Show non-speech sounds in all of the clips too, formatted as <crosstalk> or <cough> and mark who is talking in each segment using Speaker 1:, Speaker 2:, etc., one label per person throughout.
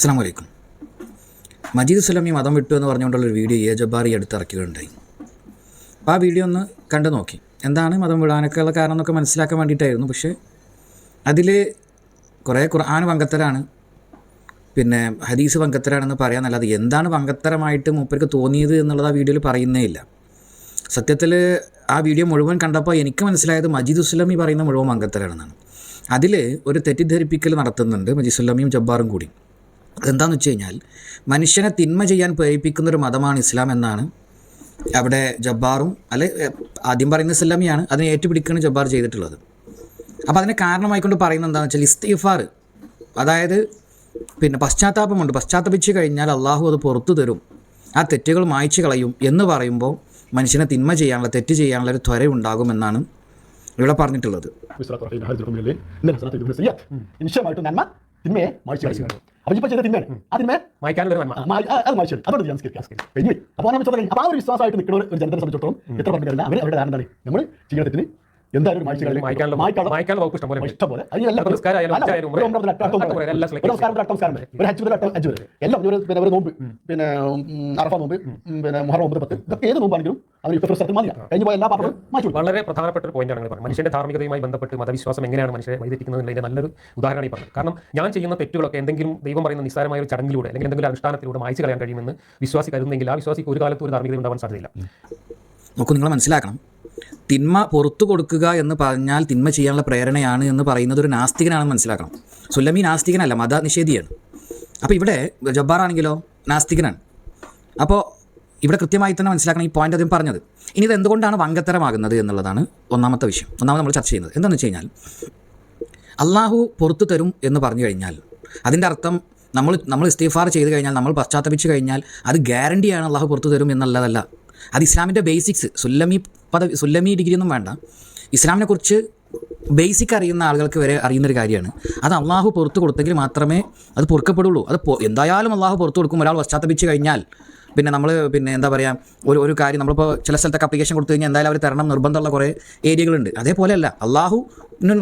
Speaker 1: അസ്സാം വലൈക്കും മജീദ് ഈ മതം വിട്ടു എന്ന് പറഞ്ഞുകൊണ്ടുള്ള ഒരു വീഡിയോ എ ജബ്ബാറി അടുത്ത് ഇറക്കുകയുണ്ടായി അപ്പോൾ ആ വീഡിയോ ഒന്ന് കണ്ടു നോക്കി. എന്താണ് മതം വിടാനൊക്കെ ഉള്ള കാരണം എന്നൊക്കെ മനസ്സിലാക്കാൻ വേണ്ടിയിട്ടായിരുന്നു. പക്ഷേ അതിൽ കുറേ ഖുർആൻ പങ്കത്തരാണ്. പിന്നെ ഹദീസ് പങ്കത്തരാണെന്ന് നല്ലത് എന്താണ് പങ്കത്തരമായിട്ട് മൂപ്പർക്ക് തോന്നിയത് എന്നുള്ളത് ആ വീഡിയോയിൽ പറയുന്നേ ഇല്ല. സത്യത്തിൽ ആ വീഡിയോ മുഴുവൻ കണ്ടപ്പോൾ എനിക്ക് മനസ്സിലായത് മജീദ് ഉസ്ലമി പറയുന്ന മുഴുവൻ പങ്കത്തരാണെന്നാണ്. അതിൽ ഒരു തെറ്റിദ്ധരിപ്പിക്കൽ നടത്തുന്നുണ്ട് മജീദ് ഉസ്ലമിയും ജബ്ബാറും കൂടി. അതെന്താണെന്ന് വെച്ച് കഴിഞ്ഞാൽ മനുഷ്യനെ തിന്മ ചെയ്യാൻ പ്രേരിപ്പിക്കുന്ന ഒരു മതമാണ് ഇസ്ലാം എന്നാണ് അവിടെ ജബ്ബാറും അല്ലെ ആദ്യം പറയുന്ന ഇസ്ലാമിയാണ് അതിനെ ഏറ്റുപിടിക്കുകയാണ് ജബ്ബാർ ചെയ്തിട്ടുള്ളത്. അപ്പോൾ അതിന് കാരണമായിക്കൊണ്ട് പറയുന്നത് എന്താണെന്ന് വെച്ചാൽ ഇസ്തിഫാർ അതായത് പിന്നെ പശ്ചാത്താപമുണ്ട്. പശ്ചാത്തപിച്ച് കഴിഞ്ഞാൽ അള്ളാഹു അത് പുറത്തു തരും. ആ തെറ്റുകൾ മായ്ച്ചു കളയും എന്ന് പറയുമ്പോൾ മനുഷ്യനെ തിന്മ ചെയ്യാനുള്ള തെറ്റ് ചെയ്യാനുള്ള ഒരു ത്വര ഉണ്ടാകുമെന്നാണ് ഇവിടെ പറഞ്ഞിട്ടുള്ളത്.
Speaker 2: നന്മ തിന്മയെ മായ്ച്ചു കളയുന്നു അപ്പോൾ ഇപ്പോൾ ചെയ്ത തിന്മയാണ് ആ തിന്മയെ
Speaker 3: മായ്ക്കാനുള്ള ഒരു നന്മ.
Speaker 2: ആ, മാ- ആ, അത് മായ്ച്ചു. അതുകൊണ്ട് ഞാൻ അപ്പോൾ നമ്മൾ ചോദിക്കുന്നത് അപ്പോൾ ആ ഒരു വിശ്വാസമായിട്ട് നിൽക്കുന്ന ഒരു ജനതയെ സംബന്ധിച്ചിടത്തോളം എത്ര പറഞ്ഞു കഴിഞ്ഞാൽ അവർ അവരുടെ ധാരണ എന്താണ്? നമ്മൾ ചെയ്യുന്ന തെറ്റിന് എന്തായാലും.
Speaker 3: മായ്ക്കാനുള്ള വകുപ്പ് ഇഷ്ടം പോലെ എല്ലാം
Speaker 2: ഒരു പിന്നെ നോമ്പ് പിന്നെ ഉം, അറഫ നോമ്പ് പിന്നെ മുഹറം ഒമ്പത് പത്ത്. ഇതൊക്കെ ഏത് നോമ്പാണെങ്കിലും അവർ സ്ഥലത്ത് കഴിഞ്ഞു പോയ എല്ലാ പാപ്പറും മാറ്റി.
Speaker 3: വളരെ പ്രധാനപ്പെട്ട ഒരു പോയിന്റാണ് പറഞ്ഞത്. മനുഷ്യന്റെ ധാർമ്മികതയുമായി ബന്ധപ്പെട്ട് മതവിശ്വാസം എങ്ങനെയാണ് മനുഷ്യരെ വൈതെറ്റിക്കുന്നതിന്റെ നല്ലൊരു ഉദാഹരണം ഈ പറഞ്ഞത്. കാരണം ഞാൻ ചെയ്യുന്ന തെറ്റുകളൊക്കെ എന്തെങ്കിലും ദൈവം പറയുന്ന നിസ്സാരമായ ഒരു ചടങ്ങിലൂടെ അല്ലെങ്കിൽ എന്തെങ്കിലും അനുഷ്ഠാനത്തിലൂടെ മായ്ച്ചു കളയാൻ കഴിയുമെന്ന് വിശ്വാസി കരുതുന്നെങ്കിൽ ആ വിശ്വാസിക്ക് ഒരു കാലത്ത് ഒരു ധാർമ്മികത ഉണ്ടാവാൻ സാധ്യതയില്ല.
Speaker 1: നോക്കൂ നിങ്ങൾ മനസ്സിലാക്കണം. തിന്മ പുറത്തു കൊടുക്കുക എന്ന് പറഞ്ഞാൽ തിന്മ ചെയ്യാനുള്ള പ്രേരണയാണ് എന്ന് പറയുന്നത് ഒരു നാസ്തികനാണെന്ന് മനസ്സിലാക്കണം. സുല്ലമി നാസ്തികനല്ല മത നിഷേധിയാണ് അപ്പോൾ ഇവിടെ ജബ്ബാർ ആണെങ്കിലോ നാസ്തികനാണ്. അപ്പോൾ ഇവിടെ കൃത്യമായി തന്നെ മനസ്സിലാക്കണം ഈ പോയിന്റ് അദ്ദേഹം പറഞ്ഞത്. ഇനി ഇത് എന്തുകൊണ്ടാണ് വങ്കത്തരമാകുന്നത് എന്നുള്ളതാണ് ഒന്നാമത്തെ വിഷയം. ഒന്നാമത് നമ്മൾ ചർച്ച ചെയ്യുന്നത്. എന്താണെന്ന് വെച്ച് കഴിഞ്ഞാൽ അള്ളാഹു പുറത്തു തരും എന്ന് പറഞ്ഞു കഴിഞ്ഞാൽ അതിന്റെ അർത്ഥം നമ്മൾ നമ്മൾ ഇസ്തീഫാർ ചെയ്ത് കഴിഞ്ഞാൽ നമ്മൾ പശ്ചാത്തപിച്ച് കഴിഞ്ഞാൽ അത് ഗ്യാരണ്ടിയാണ് അള്ളാഹു പുറത്തു തരും എന്നുള്ളതല്ല. അത് ഇസ്ലാമിന്റെ ബേസിക്സ് സുല്ലമി പദ സുല്ലമി ഡിഗ്രി ഒന്നും വേണ്ട. ഇസ്ലാമിനെക്കുറിച്ച് ബേസിക് അറിയുന്ന ആളുകൾക്ക് വരെ അറിയുന്നൊരു കാര്യമാണ്. അത് അള്ളാഹു പുറത്തു കൊടുത്തെങ്കിൽ മാത്രമേ അത് പൊറുക്കപ്പെടുള്ളൂ. അത് എന്തായാലും അള്ളാഹു പുറത്തു കൊടുക്കും. ഒരാൾ പശ്ചാത്തപിച്ച് കഴിഞ്ഞാൽ പിന്നെ നമ്മൾ പിന്നെ എന്താ പറയുക ഒരു ഒരു കാര്യം നമ്മളിപ്പോൾ ചില സ്ഥലത്തൊക്കെ അപ്ലിക്കേഷൻ കൊടുത്തു കഴിഞ്ഞാൽ എന്തായാലും അവർ തരണം നിർബന്ധമുള്ള കുറേ ഏരിയകളുണ്ട്. അതേപോലെയല്ല അള്ളാഹു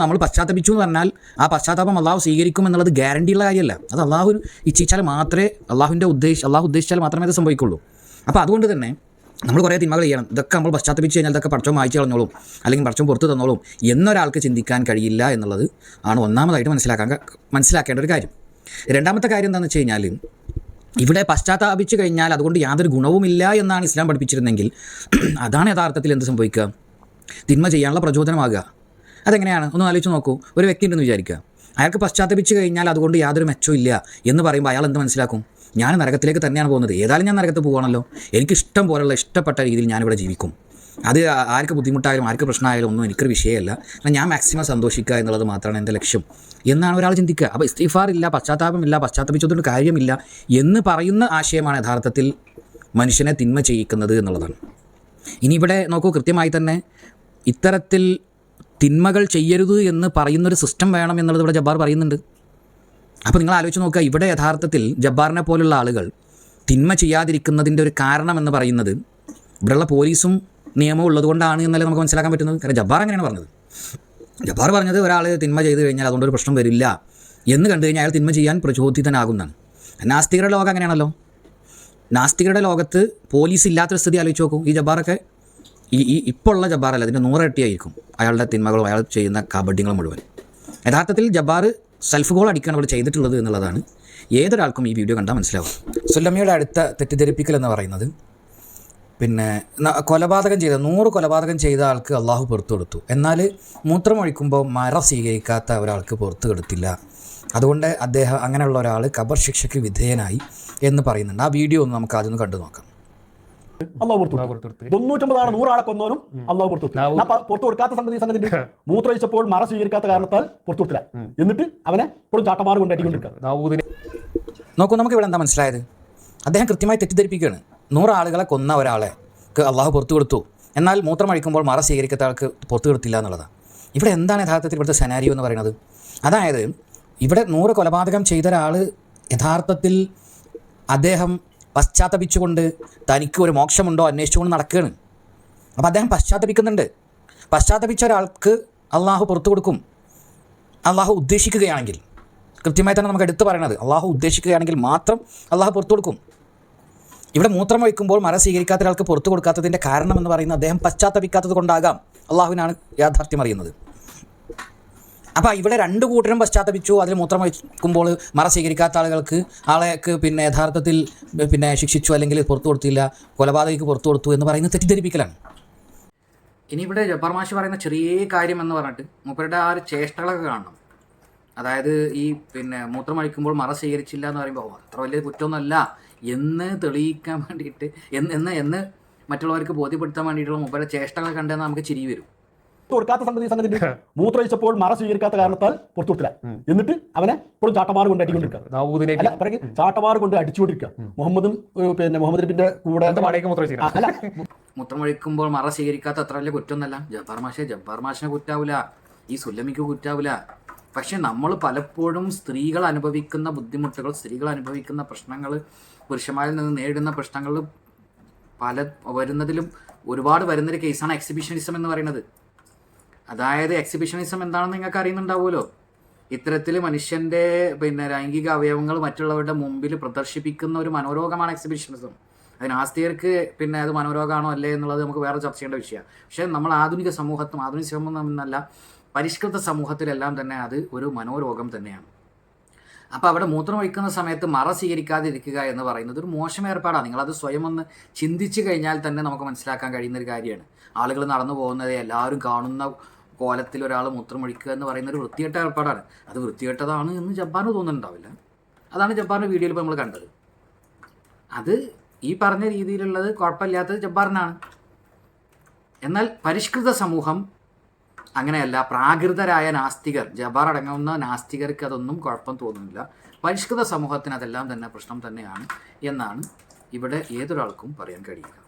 Speaker 1: നമ്മൾ പശ്ചാത്തപിച്ചു എന്ന് പറഞ്ഞാൽ ആ പശ്ചാത്താപം അള്ളാഹു സ്വീകരിക്കും എന്നുള്ളത് ഗ്യാരണ്ടിയുള്ള കാര്യമല്ല. അത് അള്ളാഹു ഇച്ഛിച്ചാൽ മാത്രമേ അള്ളാഹുവിന്റെ ഉദ്ദേശം അള്ളാഹു ഉദ്ദേശിച്ചാൽ മാത്രമേ അത് സംഭവിക്കുള്ളൂ. അപ്പോൾ അതുകൊണ്ട് തന്നെ നമ്മൾ കുറേ തിന്മകൾ ചെയ്യണം. ഇതൊക്കെ നമ്മൾ പശ്ചാത്തപിച്ച് കഴിഞ്ഞാൽ ഇതൊക്കെ പഠിച്ചോ വായിച്ചു കളഞ്ഞോളും. അല്ലെങ്കിൽ പഠിച്ചോ പുറത്ത് തന്നോളും. എന്നൊരാൾക്ക് ചിന്തിക്കാൻ കഴിയില്ല എന്നുള്ളത് ആണ് ഒന്നാമതായിട്ട് മനസ്സിലാക്കാൻ മനസ്സിലാക്കേണ്ട ഒരു കാര്യം. രണ്ടാമത്തെ കാര്യം എന്താണെന്ന് വെച്ച് കഴിഞ്ഞാൽ ഇവിടെ പശ്ചാത്താപിച്ച് കഴിഞ്ഞാൽ അതുകൊണ്ട് യാതൊരു ഗുണവുമില്ല എന്നാണ് ഇസ്ലാം പഠിപ്പിച്ചിരുന്നെങ്കിൽ <clears throat> അതാണ് യഥാർത്ഥത്തിൽ എന്ത് സംഭവിക്കുക? തിന്മ ചെയ്യാനുള്ള പ്രചോദനമാകുക. അതെങ്ങനെയാണ്? ഒന്ന് ആലോചിച്ച് നോക്കൂ. ഒരു വ്യക്തി ഉണ്ടെന്ന് വിചാരിക്കുക. അയാൾക്ക് പശ്ചാത്തപിച്ച് കഴിഞ്ഞാൽ അതുകൊണ്ട് യാതൊരു മെച്ചമില്ല എന്ന് പറയുമ്പോൾ അയാൾ എന്ത് മനസ്സിലാക്കും? ഞാൻ നരകത്തിലേക്ക് തന്നെയാണ് പോകുന്നത്. ഏതായാലും ഞാൻ നരകത്ത് പോകണമല്ലോ എനിക്ക് ഇഷ്ടം പോലുള്ള ഇഷ്ടപ്പെട്ട രീതിയിൽ ഞാനിവിടെ ജീവിക്കും. അത് ആർക്ക് ബുദ്ധിമുട്ടായാലും ആർക്ക് പ്രശ്നമായാലും ഒന്നും എനിക്കൊരു വിഷയമല്ല. എന്നാൽ ഞാൻ മാക്സിമം സന്തോഷിക്കുക എന്നുള്ളത് മാത്രമാണ് എന്റെ ലക്ഷ്യം. എന്നാണ് ഒരാൾ ചിന്തിക്കുക. അപ്പോൾ ഇസ്തിഫാർ ഇല്ല പശ്ചാത്താപമില്ല പശ്ചാത്തപിച്ചതുകൊണ്ട് കാര്യമില്ല എന്ന് പറയുന്ന ആശയമാണ് യഥാർത്ഥത്തിൽ മനുഷ്യനെ തിന്മ ചെയ്യിക്കുന്നത് എന്നുള്ളതാണ്. ഇനി ഇവിടെ നോക്കൂ കൃത്യമായി തന്നെ ഇത്തരത്തിൽ തിന്മകൾ ചെയ്യരുത് എന്ന് പറയുന്നൊരു സിസ്റ്റം വേണം എന്നുള്ളത് ഇവിടെ ജബ്ബാർ പറയുന്നുണ്ട്. അപ്പോൾ നിങ്ങൾ ആലോചിച്ച് നോക്കുക ഇവിടെ യഥാർത്ഥത്തിൽ ജബ്ബാറിനെ പോലുള്ള ആളുകൾ തിന്മ ചെയ്യാതിരിക്കുന്നതിന്റെ ഒരു കാരണം എന്ന് പറയുന്നത് ഇവിടെയുള്ള പോലീസും നിയമവും ഉള്ളതുകൊണ്ടാണ് എന്നല്ലേ നമുക്ക് മനസ്സിലാക്കാൻ പറ്റുന്നത്? കാരണം ജബ്ബാർ അങ്ങനെയാണ് പറഞ്ഞത്. ജബ്ബാർ പറഞ്ഞത് ഒരാൾ തിന്മ ചെയ്ത് കഴിഞ്ഞാൽ അതുകൊണ്ടൊരു പ്രശ്നം വരില്ല എന്ന് കണ്ടു കഴിഞ്ഞാൽ അയാൾ തിന്മ ചെയ്യാൻ പ്രചോദിതനാകുന്നതാണ്. നാസ്തികരുടെ ലോകം അങ്ങനെയാണല്ലോ. നാസ്തികരുടെ ലോകത്ത് പോലീസ് ഇല്ലാത്തൊരു സ്ഥിതി ആലോചിച്ച് നോക്കും. ഈ ജബ്ബാറൊക്കെ ഈ ഈ ഇപ്പോൾ ഉള്ള ജബ്ബാറല്ല അതിന്റെ നൂറരട്ടിയായിരിക്കും അയാളുടെ തിന്മകളും അയാൾ ചെയ്യുന്ന കബഡ്യങ്ങളും മുഴുവൻ. യഥാർത്ഥത്തിൽ ജബ്ബാർ സെൽഫ് ഗോൾ അടിക്കുകയാണ് ഇവിടെ ചെയ്തിട്ടുള്ളത് എന്നുള്ളതാണ്. ഏതൊരാൾക്കും ഈ വീഡിയോ കണ്ടാൽ മനസ്സിലാവും. സുല്ലമ്മയുടെ അടുത്ത തെറ്റിദ്ധരിപ്പിക്കൽ എന്ന് പറയുന്നത് പിന്നെ കൊലപാതകം ചെയ്ത നൂറ് കൊലപാതകം ചെയ്ത ആൾക്ക് അള്ളാഹു പുറത്തു കൊടുത്തു. എന്നാൽ മൂത്രമൊഴിക്കുമ്പോൾ മര സ്വീകരിക്കാത്ത ഒരാൾക്ക് പുറത്തു കൊടുത്തില്ല. അതുകൊണ്ട് അദ്ദേഹം അങ്ങനെയുള്ള ഒരാൾ കബർ ശിക്ഷയ്ക്ക് വിധേയനായി എന്ന് പറയുന്നുണ്ട്. ആ വീഡിയോ ഒന്ന് നമുക്ക് ആദ്യം കണ്ടു നോക്കാം
Speaker 2: അള്ളാഹു പുറത്തു. തൊണ്ണൂറ്റൊമ്പതാണ് നൂറാളെ കൊന്നവനും അള്ളാഹു പുറത്തു പുറത്തു കൊടുക്കാത്ത സംഗതി സംഗതി മൂത്രയിച്ചപ്പോൾ മറ സ്വീകരിക്കാത്ത കാരണത്താൽ പുറത്തു കൊടുത്തില്ല. എന്നിട്ട് അവനെ ഇപ്പോഴും ചാട്ടമാർ കൊണ്ട് അടിക്കൊണ്ടിരിക്കുക
Speaker 3: ദാവൂദിനെ
Speaker 1: നോക്കൂ നമുക്ക് ഇവിടെ എന്താ മനസ്സിലായത്? അദ്ദേഹം കൃത്യമായി തെറ്റിദ്ധരിപ്പിക്കുകയാണ്. നൂറാളുകളെ കൊന്ന ഒരാളെ അള്ളാഹു പുറത്തു കൊടുത്തു. എന്നാൽ മൂത്രമഴിക്കുമ്പോൾ മറ സ്വീകരിക്കാത്ത ആൾക്ക് പുറത്തു കൊടുത്തില്ല എന്നുള്ളതാണ് ഇവിടെ എന്താണ് യഥാർത്ഥത്തിൽ ഇവിടുത്തെ സെനാരിയോ എന്ന് പറയുന്നത്? അതായത് ഇവിടെ നൂറ് കൊലപാതകം ചെയ്ത ഒരാൾ യഥാർത്ഥത്തിൽ അദ്ദേഹം പശ്ചാത്തപിച്ചുകൊണ്ട് തനിക്ക് ഒരു മോക്ഷമുണ്ടോ അന്വേഷിച്ചുകൊണ്ട് നടക്കുകയാണ്. അപ്പോൾ അദ്ദേഹം പശ്ചാത്തപിക്കുന്നുണ്ട്. പശ്ചാത്തപിച്ച ഒരാൾക്ക് അള്ളാഹു പുറത്തു കൊടുക്കും. അള്ളാഹു ഉദ്ദേശിക്കുകയാണെങ്കിൽ കൃത്യമായി തന്നെ നമുക്ക് എടുത്തു പറയണത് അള്ളാഹു ഉദ്ദേശിക്കുകയാണെങ്കിൽ മാത്രം അള്ളാഹു പുറത്തു കൊടുക്കും. ഇവിടെ മൂത്രം ഒഴിക്കുമ്പോൾ മര സ്വീകരിക്കാത്ത ഒരാൾക്ക് പുറത്തു കൊടുക്കാത്തതിന്റെ കാരണം എന്ന് പറയുന്നത് അദ്ദേഹം പശ്ചാത്തപിക്കാത്തത് കൊണ്ടാകാം. അള്ളാഹുവിനാണ് യാഥാർത്ഥ്യം അറിയുന്നത്. അപ്പോൾ ഇവിടെ രണ്ട് കൂട്ടരും പശ്ചാത്തപിച്ചു. അതിൽ മൂത്രം വയ്ക്കുമ്പോൾ മറ സ്വീകരിക്കാത്ത ആളുകൾക്ക് ആളെക്ക് പിന്നെ യഥാർത്ഥത്തിൽ പിന്നെ ശിക്ഷിച്ചു അല്ലെങ്കിൽ പുറത്തു കൊടുത്തില്ല കൊലപാതകയ്ക്ക് പുറത്തു കൊടുത്തു എന്ന് പറയുന്നത് തെറ്റിദ്ധരിപ്പിക്കലാണ്. ഇനി ഇവിടെ ജബ്ബാർ മാഷി പറയുന്ന ചെറിയ കാര്യം എന്ന് പറഞ്ഞിട്ട് മൂപ്പരുടെ ആ ഒരു ചേഷ്ടകളൊക്കെ കാണണം. അതായത് ഈ പിന്നെ മൂത്രമഴിക്കുമ്പോൾ മറ സ്വീകരിച്ചില്ല എന്ന് പറയുമ്പോൾ അത്ര വലിയ കുറ്റമൊന്നുമല്ല. എന്ന് തെളിയിക്കാൻ വേണ്ടിയിട്ട് എന്ന് എന്ന് മറ്റുള്ളവർക്ക് ബോധ്യപ്പെടുത്താൻ വേണ്ടിയിട്ടുള്ള മൂപ്പരുടെ ചേഷ്ടകൾ കണ്ടെന്ന് നമുക്ക് ചിരി വരും.
Speaker 2: കൊടുക്കാത്ത സംഗതി സംഗതി ഉണ്ട്. മൂത്രമൊഴിച്ചപ്പോൾ മറ സ്വീകരിക്കാത്ത കാരണത്താൽ പുറത്തു കൊടുത്തില്ല എന്നിട്ട് അവനെ ഇപ്പോഴും ചാട്ടമാറ് കൊണ്ട് അടിക്കൊണ്ടിരിക്കുക.
Speaker 3: ചാട്ടമാർ
Speaker 2: അല്ല കൊണ്ട് അടിച്ചുകൊണ്ടിരിക്കുക. മുഹമ്മദും പിന്നെ മുഹമ്മദ് നബിന്റെ കൂടെ
Speaker 3: വാടകയ്ക്ക് മൂത്രം
Speaker 2: അല്ല.
Speaker 1: മൂത്രമൊഴിക്കുമ്പോൾ മറ സ്വീകരിക്കാത്ത അത്ര വലിയ കുറ്റമൊന്നല്ല ജബ്ബാർ മാഷെ ജബ്ബാർ മാഷിനെ കുറ്റാവില്ല ഈ സുല്ലമിക്ക് കുറ്റാവില്ല പക്ഷെ നമ്മൾ പലപ്പോഴും സ്ത്രീകൾ അനുഭവിക്കുന്ന ബുദ്ധിമുട്ടുകൾ സ്ത്രീകൾ അനുഭവിക്കുന്ന പ്രശ്നങ്ങൾ പുരുഷന്മാരിൽ നിന്ന് നേരിടുന്ന പ്രശ്നങ്ങൾ പല വരുന്നതിലും ഒരുപാട് വരുന്നൊരു കേസാണ് എക്സിബിഷനിസം എന്ന് പറയുന്നത്. അതായത് എക്സിബിഷനിസം എന്താണെന്ന് നിങ്ങൾക്ക് അറിയുന്നുണ്ടാവുമല്ലോ. ഇത്തരത്തിൽ മനുഷ്യന്റെ പിന്നെ ലൈംഗിക അവയവങ്ങൾ മറ്റുള്ളവരുടെ മുമ്പിൽ പ്രദർശിപ്പിക്കുന്ന ഒരു മനോരോഗമാണ് എക്സിബിഷനിസം അതിന് ആസ്തികർക്ക് പിന്നെ അത് മനോരോഗമാണോ അല്ലേ എന്നുള്ളത് നമുക്ക് വേറെ ചർച്ച ചെയ്യേണ്ട വിഷയമാണ്. പക്ഷേ നമ്മൾ ആധുനിക സമൂഹത്തും ആധുനിക സമൂഹം എന്നല്ല പരിഷ്കൃത സമൂഹത്തിലെല്ലാം തന്നെ അത് ഒരു മനോരോഗം തന്നെയാണ്. അപ്പോൾ അവിടെ മൂത്രം ഒഴിക്കുന്ന സമയത്ത് മറ സ്വീകരിക്കാതിരിക്കുക എന്ന് പറയുന്നത് ഒരു മോശം ഏർപ്പാടാണ്. നിങ്ങളത് സ്വയം ഒന്ന് ചിന്തിച്ചു കഴിഞ്ഞാൽ തന്നെ നമുക്ക് മനസ്സിലാക്കാൻ കഴിയുന്ന ഒരു കാര്യമാണ്. ആളുകൾ നടന്നു പോകുന്നത് എല്ലാവരും കാണുന്ന കോലത്തിൽ ഒരാൾ മൂത്രമൊഴിക്കുക എന്ന് പറയുന്ന ഒരു വൃത്തികെട്ട ഏർപ്പാടാണ്. അത് വൃത്തികെട്ടതാണ് എന്ന് ജപ്പാന് തോന്നുന്നുണ്ടാവില്ല. അതാണ് ജപ്പാന്റെ വീഡിയോയിൽ ഇപ്പോൾ നമ്മൾ കണ്ടത്. അത് ഈ പറഞ്ഞ രീതിയിലുള്ളത് കുഴപ്പമില്ലാത്തത് ജബ്ബാറിനാണ്. എന്നാൽ പരിഷ്കൃത സമൂഹം അങ്ങനെയല്ല പ്രാകൃതരായ നാസ്തികർ ജബാർ അടങ്ങുന്ന നാസ്തികർക്ക് അതൊന്നും കുഴപ്പം തോന്നുന്നില്ല. പരിഷ്കൃത സമൂഹത്തിന് അതെല്ലാം തന്നെ പ്രശ്നം തന്നെയാണ് എന്നാണ് ഇവിടെ ഏതൊരാൾക്കും പറയാൻ കഴിയുക.